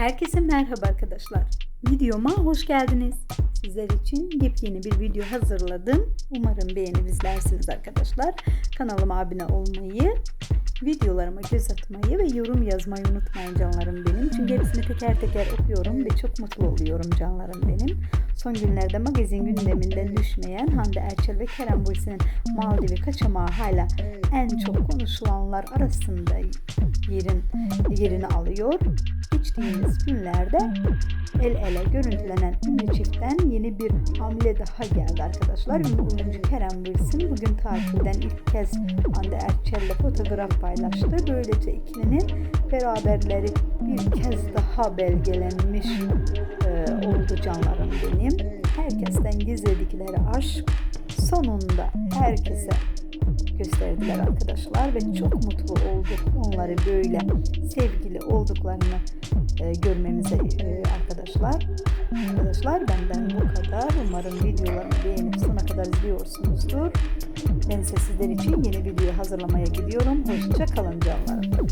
Herkese merhaba arkadaşlar. Videoma hoş geldiniz. Sizler için yepyeni bir video hazırladım. Umarım beğenir izlersiniz arkadaşlar. Kanalıma abone olmayı, videolarıma göz atmayı ve yorum yazmayı unutmayın canlarım benim. Çünkü hepsini teker teker okuyorum ve çok mutlu oluyorum canlarım benim. Son günlerde magazin gündeminden düşmeyen Hande Erçel ve Kerem Bürsin'in Maldivi kaçamağı hala en çok konuşulanlar arasında yerin yerini alıyor. Geçtiğimiz günlerde el ele görüntülenen ünlü çiftten yeni bir hamle daha geldi arkadaşlar. Ünlü oyuncu Kerem Bürsin bugün tatilden ilk kez Hande Erçel'le fotoğraf paylaştı. Böylece ikilinin beraberleri bir kez daha belgelenmiş e, oldu canlarım benim. Herkesten gizledikleri aşk sonunda herkese gösterdiler arkadaşlar ve çok mutlu olduk onları böyle sevgili olduklarını e, görmemize e, arkadaşlar. Arkadaşlar benden bu kadar. Umarım videolarımı beğenip sona kadar izliyorsunuzdur. Ben ise sizler için yeni video hazırlamaya gidiyorum. Hoşça kalın canlarım.